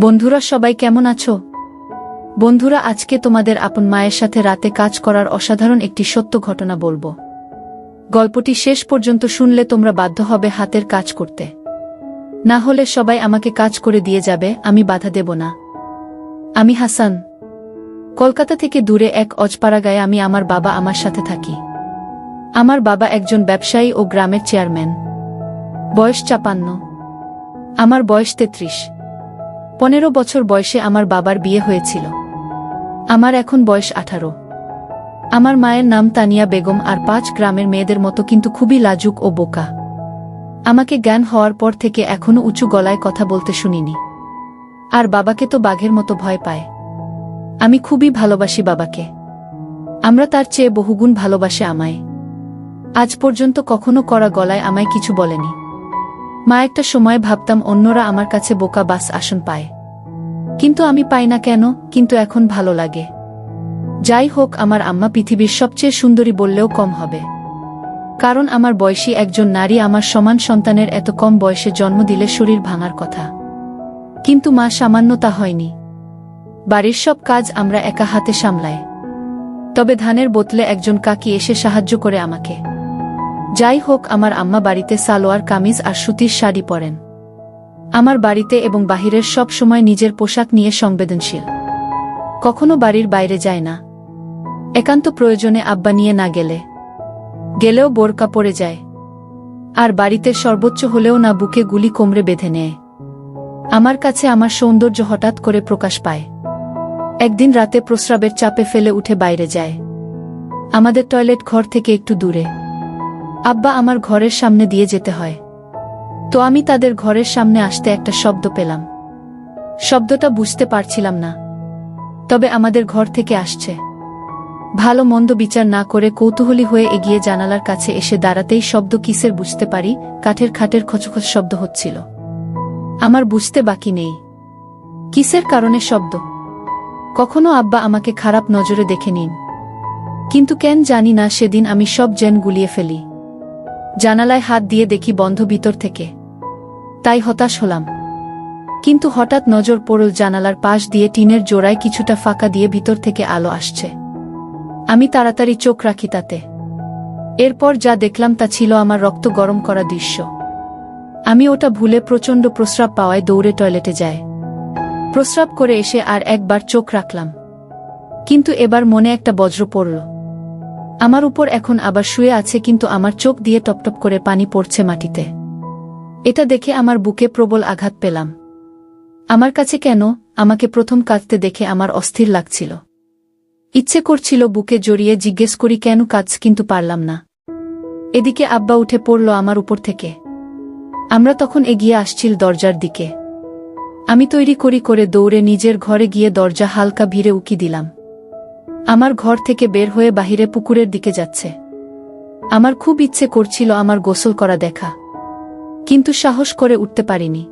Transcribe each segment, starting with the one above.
বন্ধুরা সবাই কেমন আছো? বন্ধুরা, আজকে তোমাদের আপন মায়ের সাথে রাতে কাজ করার অসাধারণ একটি সত্য ঘটনা বলব। গল্পটি শেষ পর্যন্ত শুনলে তোমরা বাধ্য হবে হাতের কাজ করতে। না হলে সবাই আমাকে কাজ করে দিয়ে যাবে, আমি বাধা দেব না। আমি হাসান। কলকাতা থেকে দূরে এক অজপাড়া গায়ে আমি আমার বাবা আমার সাথে থাকি। আমার বাবা একজন ব্যবসায়ী ও গ্রামের চেয়ারম্যান। বয়স চাপান্ন আমার বয়স তেত্রিশ। পনেরো বছর বয়সে আমার বাবার বিয়ে হয়েছিল। আমার এখন বয়স আঠারো। আমার মায়ের নাম তানিয়া বেগম আর পাঁচ গ্রামের মেয়েদের মতো কিন্তু খুবই লাজুক ও বোকা। আমাকে জ্ঞান হওয়ার পর থেকে এখনও উঁচু গলায় কথা বলতে শুনিনি। আর বাবাকে তো বাঘের মতো ভয় পায়। আমি খুবই ভালোবাসি বাবাকে। আমরা তার চেয়ে বহুগুণ ভালোবাসে আমায়। আজ পর্যন্ত কখনো করা গলায় আমায় কিছু বলেনি। মা একটা সময় ভাবতাম অন্যরা আমার কাছে বোকা বাস আসন পায়। কিন্তু আমি পাই না কেন, কিন্তু এখন ভালো লাগে। যাই হোক, আমার আম্মা পৃথিবীর সবচেয়ে সুন্দরী বললেও কম হবে। কারণ আমার বয়সী একজন নারী আমার সমান সন্তানের এত কম বয়সে জন্ম দিলে শরীর ভাঙার কথা। কিন্তু মা সামান্য তা হয়নি। বাড়ির সব কাজ আমরা একা হাতে সামলাই। তবে ধানের বোতলে একজন কাকি এসে সাহায্য করে আমাকে। যাই হোক, আমার আম্মা বাড়িতে সালোয়ার, কামিজ আর সুতির শাড়ি পরেন। আমার বাড়িতে এবং বাহিরের সব সময় নিজের পোশাক নিয়ে সংবেদনশীল। কখনো বাড়ির বাইরে যায় না। একান্ত প্রয়োজনে আব্বা নিয়ে না গেলে। গেলেও বোরকা পড়ে যায়। আর বাড়িতে সর্বোচ্চ হলেও না বুকে গুলি কোমরে বেঁধে নেয়। আমার কাছে আমার সৌন্দর্য হঠাৎ করে প্রকাশ পায়। একদিন রাতে প্রস্রাবের চাপে ফেলে উঠে বাইরে যায়। আমাদের টয়লেট ঘর থেকে একটু দূরে। আব্বা আমার ঘরের সামনে দিয়ে যেতে হয়। তো আমি তাদের ঘরের সামনে আসতে একটা শব্দ পেলাম। শব্দটা বুঝতে পারছিলাম না। তবে আমাদের ঘর থেকে আসছে। ভালো মন্দ বিচার না করে কৌতূহলী হয়ে এগিয়ে জানালার কাছে এসে দাঁড়াতেই শব্দ কিসের বুঝতে পারি, কাঠের খাটের খচখচ শব্দ হচ্ছিল। আমার বুঝতে বাকি নেই। কিসের কারণে শব্দ? কখনো আব্বা আমাকে খারাপ নজরে দেখে নিন। কিন্তু কেন জানি না সেদিন আমি সব জেন গুলিয়ে ফেলি। জানালায় হাত দিয়ে দেখি বন্ধ ভিতর থেকে। তাই হতাশ হলাম। কিন্তু হঠাৎ নজর পড়ল জানালার পাশ দিয়ে টিনের জোড়ায় কিছুটা ফাঁকা দিয়ে ভিতর থেকে আলো আসছে। আমি তাড়াতাড়ি চোখ রাখি তাতে। এরপর যা দেখলাম তা ছিল আমার রক্ত গরম করা দৃশ্য। আমি ওটা ভুলে প্রচণ্ড প্রস্রাব পাওয়ায় দৌড়ে টয়লেটে যায় প্রস্রাব করে এসে আর একবার চোখ রাখলাম। কিন্তু এবার মনে একটা বজ্র পড়ল। আমার উপর এখন আবার শুয়ে আছে কিন্তু আমার চোখ দিয়ে টপটপ করে পানি পড়ছে মাটিতে। এটা দেখে আমার বুকে প্রবল আঘাত পেলাম। আমার কাছে কেন আমাকে প্রথম কাঁদতে দেখে আমার অস্থির লাগছিল। ইচ্ছে করছিল বুকে জড়িয়ে জিজ্ঞেস করি, কেন কাজ কিন্তু পারলাম না। এদিকে আব্বা উঠে পড়ল আমার উপর থেকে। আমরা তখন এগিয়ে আসছিল দরজার দিকে। আমি তৈরি করি করে দৌড়ে নিজের ঘরে গিয়ে দরজা হালকা ভিড়ে উকি দিলাম। আমার ঘর থেকে বের হয়ে বাহিরে পুকুরের দিকে যাচ্ছে। আমার খুব ইচ্ছে করছিল আমার গোসল করা দেখা। কিন্তু সাহস করে উঠতে পারিনি।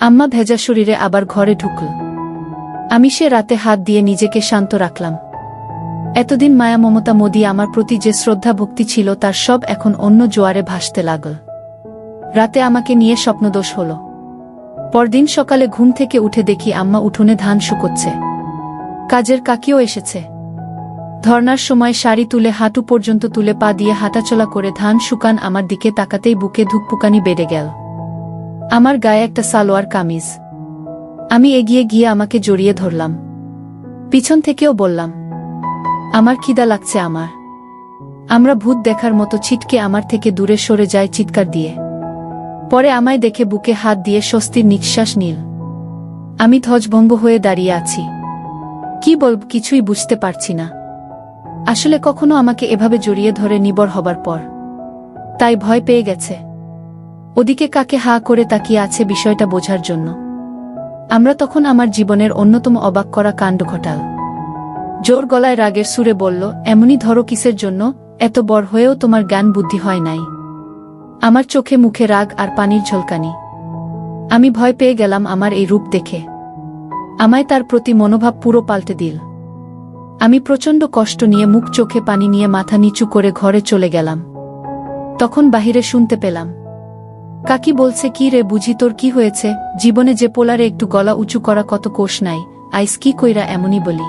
আম্মা ভেজা শরীরে আবার ঘরে ঢুকল। আমি সে রাতে হাত দিয়ে নিজেকে শান্ত রাখলাম। এতদিন মায়া মমতা মোদি আমার প্রতি যে শ্রদ্ধা ভক্তি ছিল তার সব এখন অন্য জোয়ারে ভাসতে লাগল। রাতে আমাকে নিয়ে স্বপ্নদোষ হল। পরদিন সকালে ঘুম থেকে উঠে দেখি আম্মা উঠোনে ধান শুকোচ্ছে। কাজের কাকিও এসেছে। ধর্নার সময় শাড়ি তুলে হাঁটু পর্যন্ত তুলে পা দিয়ে হাঁটাচলা করে ধান শুকান আমার দিকে তাকাতেই বুকে ধুকপুকানি বেড়ে গেল। আমার গায়ে একটা সালোয়ার কামিজ। আমি এগিয়ে গিয়ে আমাকে জড়িয়ে ধরলাম। পিছন থেকেও বললাম, আমার খিদা লাগছে আমার। আমরা ভূত দেখার মতো ছিটকে আমার থেকে দূরে সরে যায় চিৎকার দিয়ে। পরে আমায় দেখে বুকে হাত দিয়ে স্বস্তির নিঃশ্বাস নীল। আমি ধ্বজভঙ্গ হয়ে দাঁড়িয়ে আছি। কি বলব কিছুই বুঝতে পারছি না। আসলে কখনো আমাকে এভাবে জড়িয়ে ধরে নিবর হবার পর। তাই ভয় পেয়ে গেছে। ওদিকে কাকে হা করে তাকিয়ে আছে বিষয়টা বোঝার জন্য। আমরা তখন আমার জীবনের অন্যতম অবাক করা কাণ্ড ঘটাল। জোর গলায় রাগের সুরে বলল, এমনই ধরো কিসের জন্য? এত বড় হয়েও তোমার জ্ঞান বুদ্ধি হয় নাই। আমার চোখে মুখে রাগ আর পানির ঝলকানি। আমি ভয় পেয়ে গেলাম আমার এই রূপ দেখে। আমায় তার প্রতি মনোভাব পুরো পাল্টে দিল। আমি প্রচণ্ড কষ্ট নিয়ে মুখ, চোখে পানি নিয়ে মাথা নিচু করে ঘরে চলে গেলাম। তখন বাহিরে শুনতে পেলাম। কাকি বলছে, কি রে, বুঝি তোর কি হয়েছে? জীবনে যে পোলারে একটু গলা উঁচু করা কত কোষ নাই, আইস কি কইরা এমনই বলি।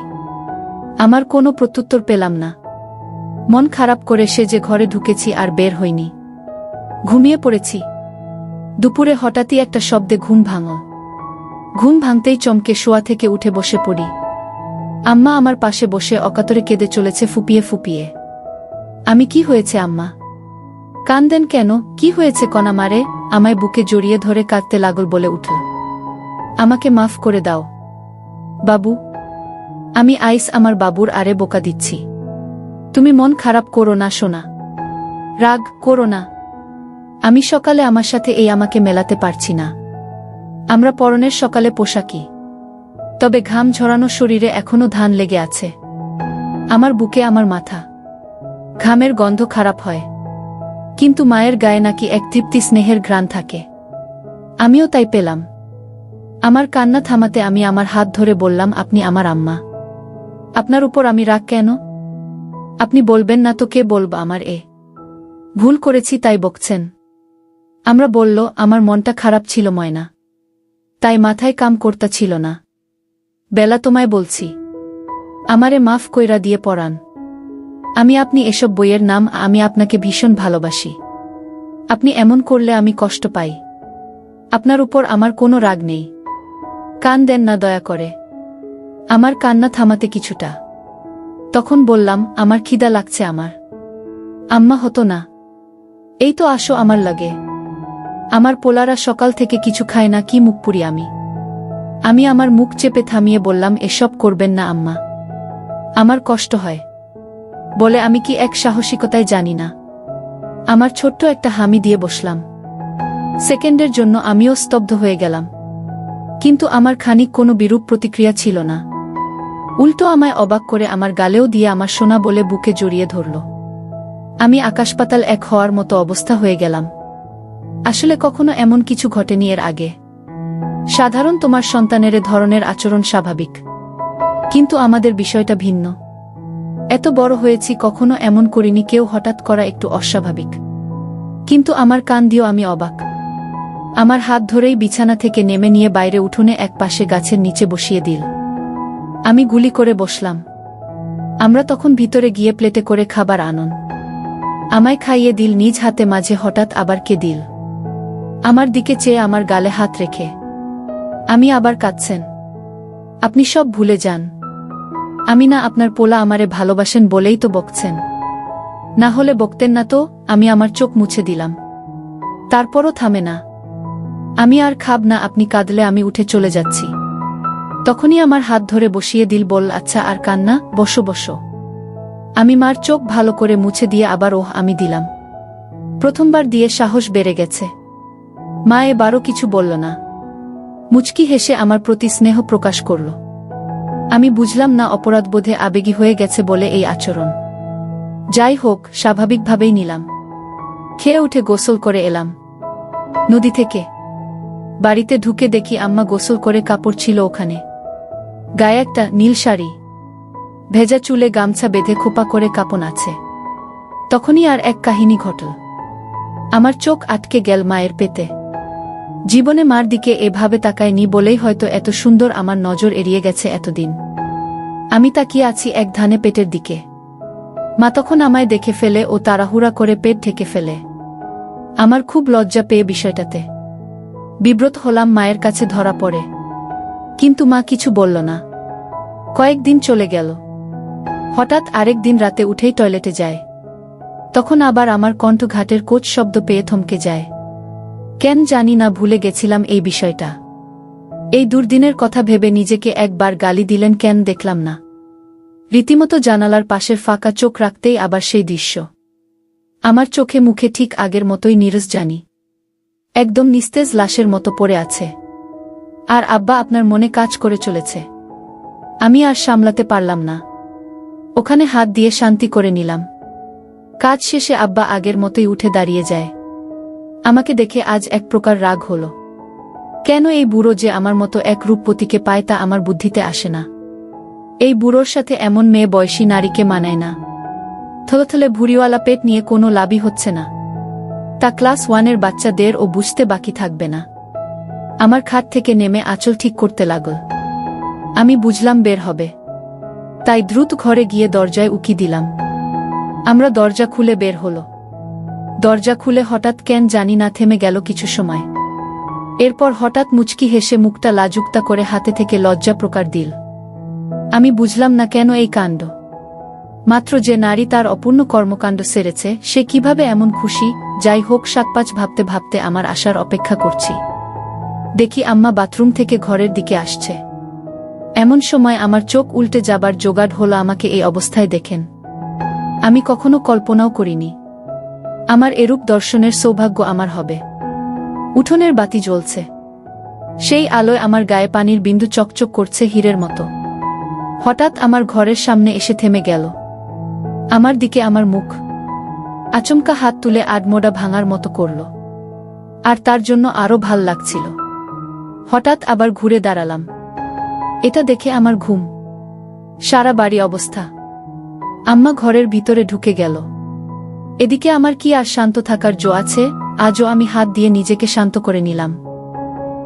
আমার কোনো প্রত্যুত্তর পেলাম না। মন খারাপ করে সে যে ঘরে ঢুকেছি আর বের হইনি। ঘুমিয়ে পড়েছি। দুপুরে হঠাৎই একটা শব্দে ঘুম ভাঙ ঘুম ভাঙতেই চমকে শোয়া থেকে উঠে বসে পড়ি। আম্মা আমার পাশে বসে অকাতরে কেঁদে চলেছে ফুপিয়ে ফুপিয়ে। আমি কি হয়েছে, আম্মা? কান্দেন কেন? কি হয়েছে কণা মারে আমায় বুকে জড়িয়ে ধরে কাঁদতে লাগল বলে উঠল। আমাকে মাফ করে দাও। বাবু, আমি আইস আমার বাবুর আরে বোকা দিচ্ছি। তুমি মন খারাপ করো না, সোনা। রাগ করো না। আমি সকালে আমার সাথে এই আমাকে মেলাতে পারছি না। আমরা পরনের সকালে পোশাকি তবে ঘাম ঝরানো শরীরে এখনও ধান লেগে আছে। আমার বুকে আমার মাথা। ঘামের গন্ধ খারাপ হয়। কিন্তু মায়ের গায়ে নাকি এক তৃপ্তি স্নেহের ঘ্রাণ থাকে। আমিও তাই পেলাম। আমার কান্না থামাতে আমি আমার হাত ধরে বললাম, আপনি আমার আম্মা। আপনার উপর আমি রাগ কেন? আপনি বলবেন না তো কে বলব আমার এ? ভুল করেছি তাই বকছেন। আমরা বলল, আমার মনটা খারাপ ছিল ময়না। তাই মাথায় কাম করতা ছিল না। বেলা তোমায় বলছি। আমারে মাফ কইরা দিয়ে পড়ান। আমি আপনি এসব বইয়ের নাম, আমি আপনাকে ভীষণ ভালোবাসি। আপনি এমন করলে আমি কষ্ট পাই। আপনার উপর আমার কোনো রাগ নেই। কান দেন না দয়া করে। আমার কান্না থামাতে কিছুটা। তখন বললাম, আমার খিদা লাগছে আমার। আম্মা হতো না। এই তো আসো আমার লাগে। আমার পোলারা সকাল থেকে কিছু খায় না, কি মুখ পুরি আমি। আমি আমার মুখ চেপে থামিয়ে বললাম, এসব করবেন না, আম্মা। আমার কষ্ট হয়। বলে, আমি কি এক সাহসিকতায় জানি না। আমার ছোট্ট একটা হামি দিয়ে বসলাম। সেকেন্ডের জন্য আমিও স্তব্ধ হয়ে গেলাম। কিন্তু আমার খানিক কোনো বিরূপ প্রতিক্রিয়া ছিল না। উল্টো আমায় অবাক করে আমার গালেও দিয়ে আমার সোনা বলে বুকে জড়িয়ে ধরল। আমি আকাশপাতাল এক হওয়ার মতো অবস্থা হয়ে গেলাম। আসলে কখনো এমন কিছু ঘটেনি এর আগে। সাধারণ তোমার সন্তানের ধরনের আচরণ স্বাভাবিক। কিন্তু আমাদের বিষয়টা ভিন্ন। এত বড় হয়েছি, কখনো এমন করিনি, কেউ হঠাৎ করা একটু অস্বাভাবিক। কিন্তু আমার কান দিয়েও আমি অবাক। আমার হাত ধরেই বিছানা থেকে নেমে নিয়ে বাইরে উঠোনে এক পাশে গাছের নিচে বসিয়ে দিল। আমি গুলি করে বসলাম। আমরা তখন ভিতরে গিয়ে প্লেটে করে খাবার আনন। আমায় খাইয়ে দিল, নিজ হাতে মাঝে হঠাৎ আবার কে দিল। আমার দিকে চেয়ে আমার গালে হাত রেখে আমি আবার কাঁদছেন। আপনি সব ভুলে যান। আমি না আপনার পোলা আমারে ভালোবাসেন বলেই তো বকছেন। না হলে বকতেন না তো, আমি আমার চোখ মুছে দিলাম। তারপরও থামে না। আমি আর খাব না, আপনি কাঁদলে আমি উঠে চলে যাচ্ছি। তখনই আমার হাত ধরে বসিয়ে দিল বল আচ্ছা আর কান্না, বসো বসো। আমি মার চোখ ভালো করে মুছে দিয়ে আবার ওহ, আমি দিলাম। প্রথমবার দিয়ে সাহস বেড়ে গেছে। মা এবারও কিছু বলল না। মুচকি হেসে আমার প্রতি স্নেহ প্রকাশ করল। আমি বুঝলাম না অপরাধবোধে আবেগী হয়ে গেছে বলে এই আচরণ। যাই হোক, স্বাভাবিকভাবেই নিলাম। খেয়ে উঠে গোসল করে এলাম। নদী থেকে। বাড়িতে ঢুকে দেখি আম্মা গোসল করে কাপড় ছিল ওখানে। গায়ে একটা নীল শাড়ি। ভেজা চুলে গামছা বেঁধে খোপা করে কাপন আছে। তখনই আর এক কাহিনী ঘটল। আমার চোখ আটকে গেল মায়ের পেতে জীবনে মার দিকে এভাবে তাকায়নি বলেই হয়তো এত সুন্দর আমার নজর এড়িয়ে গেছে এতদিন। আমি তাকিয়ে আছি এক ধানে পেটের দিকে। মা তখন আমায় দেখে ফেলে ও তাড়াহুড়া করে পেট ঢেকে ফেলে। আমার খুব লজ্জা পেয়ে বিষয়টাতে। বিব্রত হলাম মায়ের কাছে ধরা পড়ে। কিন্তু মা কিছু বলল না। কয়েকদিন চলে গেল। হঠাৎ আরেক দিন রাতে উঠেই টয়লেটে যায়। তখন আবার আমার কণ্ঠ ঘাটের কোচ শব্দ পেয়ে থমকে যায়। কেন জানি না ভুলে গেছিলাম এই বিষয়টা। এই দুর্দিনের কথা ভেবে নিজেকে একবার গালি দিলেন কেন দেখলাম না। রীতিমতো জানালার পাশের ফাঁকা চোখ রাখতেই আবার সেই দৃশ্য। আমার চোখে মুখে ঠিক আগের মতোই নীরজ জানি। একদম নিস্তেজ লাশের মতো পড়ে আছে। আর আব্বা আপনার মনে কাজ করে চলেছে। আমি আর সামলাতে পারলাম না। ওখানে হাত দিয়ে শান্তি করে নিলাম। কাজ শেষে আব্বা আগের মতোই উঠে দাঁড়িয়ে যায়। আমাকে দেখে আজ এক প্রকার রাগ হল। কেন এই বুড়ো যে আমার মতো এক রূপপতিকে পায় তা আমার বুদ্ধিতে আসে না? এই বুড়োর সাথে এমন মেয়ে বয়সী নারীকে মানায় না। থলে থলে ভুড়িওয়ালা পেট নিয়ে কোনো লাভই হচ্ছে না। তা ক্লাস ওয়ানের বাচ্চাদের ও বুঝতে বাকি থাকবে না। আমার খাট থেকে নেমে আঁচল ঠিক করতে লাগল। আমি বুঝলাম বের হবে। তাই দ্রুত ঘরে গিয়ে দরজায় উকি দিলাম। আমরা দরজা খুলে বের হলো। দরজা খুলে হঠাৎ কেন জানি না থেমে গেল কিছু সময়। এরপর হঠাৎ মুচকি হেসে মুখটা লাজুকতা করে হাতে থেকে লজ্জা প্রকার দিল। আমি বুঝলাম না কেন এই কাণ্ড। মাত্র যে নারী তার অপূর্ণ কর্মকাণ্ড সেরেছে, সে কীভাবে এমন খুশি? যাই হোক সাত পাঁচ ভাবতে ভাবতে আমার আসার অপেক্ষা করছি। দেখি আম্মা বাথরুম থেকে ঘরের দিকে আসছে। এমন সময় আমার চোখ উল্টে যাবার জোগাড় হলো আমাকে এই অবস্থায় দেখেন। আমি কখনো কল্পনাও করিনি। আমার এরূপ দর্শনের সৌভাগ্য আমার হবে। উঠোনের বাতি জ্বলছে। সেই আলোয় আমার গায়ে পানির বিন্দু চকচক করছে হীরের মতো। হঠাৎ আমার ঘরের সামনে এসে থেমে গেল। আমার দিকে আমার মুখ। আচমকা হাত তুলে আডমোডা ভাঙার মতো করল। আর তার জন্য আরও ভালো লাগছিল। হঠাৎ আবার ঘুরে দাঁড়ালাম। এটা দেখে আমার ঘুম। সারা বাড়ি অবস্থা। আম্মা ঘরের ভিতরে ঢুকে গেল। এদিকে আমার কি আর শান্ত থাকার জো আছে, আজও আমি হাত দিয়ে নিজেকে শান্ত করে নিলাম।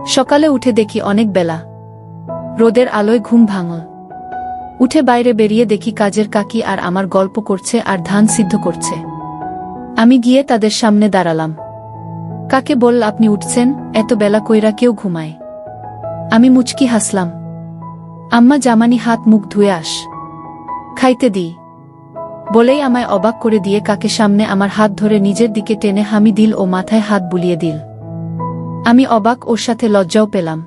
সকালে উঠে দেখি অনেক বেলা। রোদের আলোয় ঘুম ভাঙল। উঠে বাইরে বেরিয়ে দেখি কাজের কাকি আর আমার গল্প করছে আর ধান সিদ্ধ করছে। আমি গিয়ে তাদের সামনে দাঁড়ালাম। কাকে বল আপনি উঠছেন, এত বেলা কইরা কেউ ঘুমায়। আমি মুচকি হাসলাম। আম্মা জামানি হাত মুখ ধুয়ে আস। খাইতে দিই বলেই আমায় অবাক করে দিয়ে কাকে সামনে আমার হাত ধরে নিজের দিকে টেনে হামি দিল ও মাথায় হাত বুলিয়ে দিল। আমি অবাক ওর সাথে লজ্জাও পেলাম।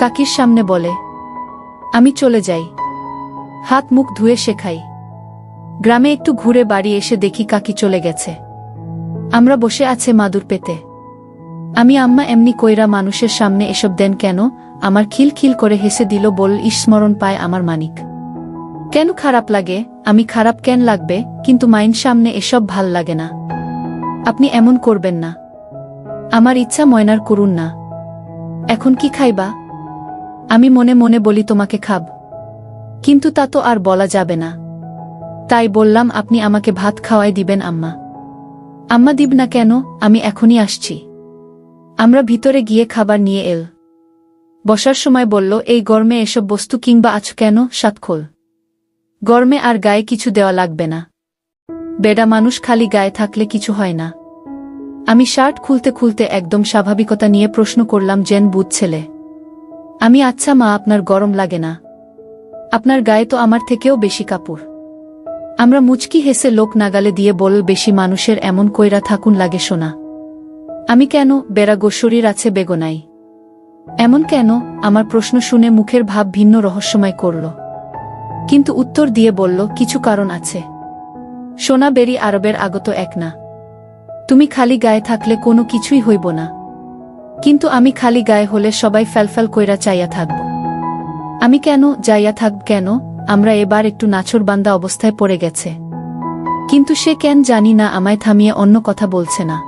কাকির সামনে বলে, আমি চলে যাই। হাত মুখ ধুয়ে শেখাই। গ্রামে একটু ঘুরে বাড়ি এসে দেখি কাকি চলে গেছে। আমরা বসে আছে মাদুর পেতে। আমি আম্মা এমনি কইরা মানুষের সামনে এসব দেন কেন? আমার খিলখিল করে হেসে দিল বল স্মরণ পায় আমার মানিক। কেন খারাপ লাগে? আমি খারাপ কেন লাগবে, কিন্তু মাইন সামনে এসব ভালো লাগে না। আপনি এমন করবেন না। আমার ইচ্ছা ময়নার করুন না। এখন কি খাইবা? আমি মনে মনে বলি, তোমাকে খাব। কিন্তু তা তো আর বলা যাবে না। তাই বললাম, আপনি আমাকে ভাত খাওয়াই দিবেন, আম্মা। আম্মা, দিব না কেন? আমি এখনই আসছি। আমরা ভিতরে গিয়ে খাবার নিয়ে এল। বসার সময় বলল, এই গরমে এসব বস্তু কিংবা আছ কেন? সাতখোল গরমে আর গায়ে কিছু দেওয়া লাগবে না। বেডা মানুষ খালি গায়ে থাকলে কিছু হয় না। আমি শার্ট খুলতে খুলতে একদম স্বাভাবিকতা নিয়ে প্রশ্ন করলাম, জেন বুধ ছেলে। আমি আচ্ছা মা, আপনার গরম লাগে না। আপনার গায়ে তো আমার থেকেও বেশি কাপড়। আমরা মুচকি হেসে লোক নাগালে দিয়ে বল, বেশি মানুষের এমন কইরা থাকুন লাগে শোনা আমি কেন, বেড়া গোশরীর আছে বেগনাই। এমন কেন? আমার প্রশ্ন শুনে মুখের ভাব ভিন্ন রহস্যময় করল। কিন্তু উত্তর দিয়ে বলল, কিছু কারণ আছে। সোনা বেরি আরবের আগত এক না। তুমি খালি গায়ে থাকলে কোনো কিছুই হইব না। কিন্তু আমি খালি গায়ে হলে সবাই ফ্যালফ্যাল কইরা চাইয়া থাকব। আমি কেন যাইয়া থাকব কেন? আমরা এবার একটু নাছর বান্দা অবস্থায় পড়ে গেছে। কিন্তু সে কেন জানি না আমায় থামিয়ে অন্য কথা বলছে না।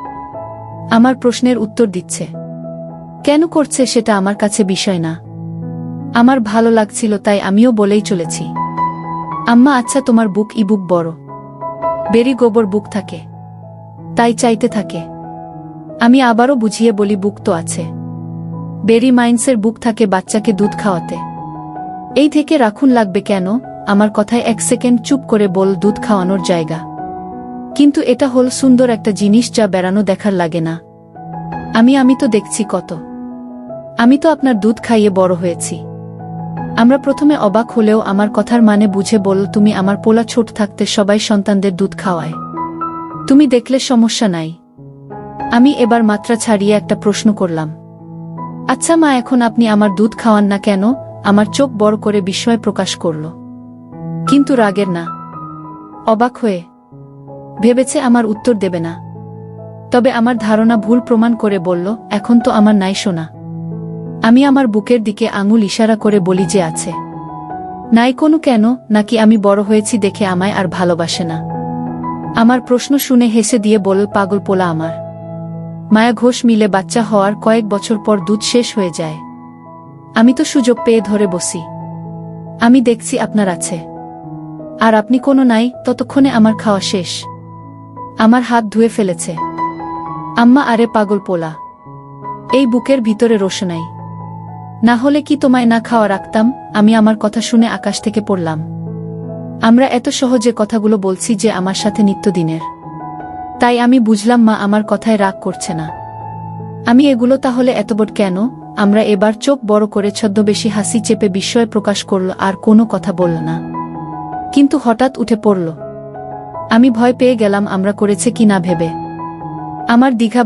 আমার প্রশ্নের উত্তর দিচ্ছে। কেন করছে সেটা আমার কাছে বিষয় না। আমার ভালো লাগছিল তাই আমিও বলেই চলেছি। আম্মা আচ্ছা তোমার বুক, ই বুক বড়। বেরি গোবর বুক থাকে। তাই চাইতে থাকে। আমি আবারও বুঝিয়ে বলি, বুক তো আছে। বেরি মাইন্সের বুক থাকে বাচ্চাকে দুধ খাওয়াতে। এই থেকে রাখুন লাগবে কেন? আমার কথায় এক সেকেন্ড চুপ করে বল, দুধ খাওয়ানোর জায়গা। কিন্তু এটা হল সুন্দর একটা জিনিস যা বেড়ানো দেখার লাগে না। আমি আমি তো দেখছি কত। আমি তো আপনার দুধ খাইয়ে বড় হয়েছি। আমরা প্রথমে অবাক হলেও আমার কথার মানে বুঝে বল তুমি আমার পোলা ছোট থাকতে সবাই সন্তানদের দুধ খাওয়ায়। তুমি দেখলে সমস্যা নাই। আমি এবার মাত্রা ছাড়িয়ে একটা প্রশ্ন করলাম আচ্ছা মা, এখন আপনি আমার দুধ খাওয়ান না কেন? আমার চোখ বড় করে বিস্ময় প্রকাশ করল, কিন্তু রাগের না। অবাক হয়ে, ভেবেছে আমার উত্তর দেবে না। তবে আমার ধারণা ভুল প্রমাণ করে বলল, এখন তো আমার নাই শোনা আমি আমার বুকের দিকে আঙুল ইশারা করে বলি যে আছে। নাই কোনো কেন, নাকি আমি বড় হয়েছি দেখে আমায় আর ভালোবাসে না। আমার প্রশ্ন শুনে হেসে দিয়ে বল পাগল পোলা আমার। মায়া ঘোষ মিলে বাচ্চা হওয়ার কয়েক বছর পর দুধ শেষ হয়ে যায়। আমি তো সুযোগ পেয়ে ধরে বসি। আমি দেখছি আপনার আছে। আর আপনি কোনো নাই, ততক্ষণে আমার খাওয়া শেষ। আমার হাত ধুয়ে ফেলেছে। আম্মা আরে পাগল পোলা। এই বুকের ভিতরে রোশনাই না হলে কি তোমায় না খাওয়া রাখতাম? আমি আমার কথা শুনে আকাশ থেকে পড়লাম। আমরা এত সহজে কথাগুলো বলছি যে আমার সাথে নিত্যদিনের। তাই আমি বুঝলাম মা আমার কথায় রাগ করছে না। আমি এগুলো তাহলে এতবট কেন? আমরা এবার চোখ বড় করে ছদ্মবেশী হাসি চেপে বিস্ময় প্রকাশ করল, আর কোনো কথা বলল না। কিন্তু হঠাৎ উঠে পড়ল। আমি ভয় পেয়ে গেলাম আমরা করেছে কি না ভেবে। আমার দীঘা